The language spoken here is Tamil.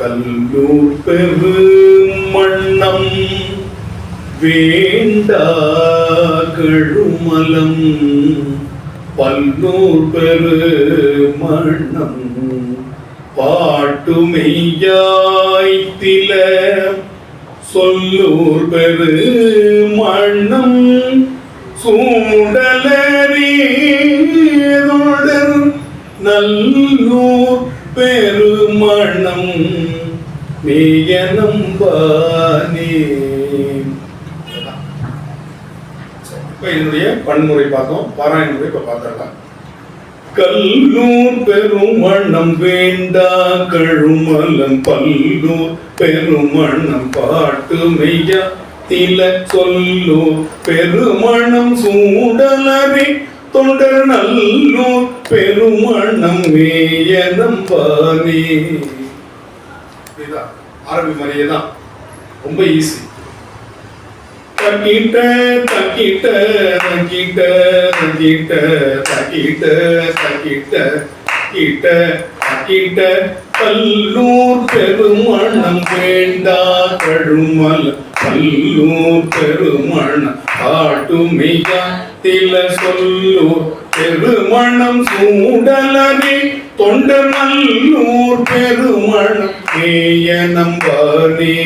கல்லூர் பெரு மண்ணம் வேண்டா கழுமலம் பல்லூர் பெரு மண்ணம் பாட்டுமெய்யாய்த்தில சொல்லூர் பெரு மண்ணம் சூடலரே நல்லூர் பெருமணம். மேயனம்பானே இப்ப என்னுடைய பன்முறை பார்த்தோம் பாராயண முறை இப்ப பார்த்துடலாம் கல்லூர் பெருமணம் வேண்டா கழுமலம் பல்லூர் பெருமணம் பாட்டு மெய்யா தில சொல்லூர் பெருமணம் சூடலரி தொண்டர் நல்லூர் பெருமணம் மேயனம் பானே மாதிரியே தான். ரொம்ப ஈஸி தக்கிட்ட தக்கிட்ட தக்கிட்ட தக்கிட்ட தக்கிட்ட தக்கிட்ட கிட்ட தக்கிட்ட. கல்லூர் பெருமணம் வேண்டா கழுமல். கல்லூர் பெருமணம் காட்டுமையா. தில சொல்லு பெருமணம் சூடலரி தொண்டர் நல்லூர் பெருமணம் ஏய நம்பானே.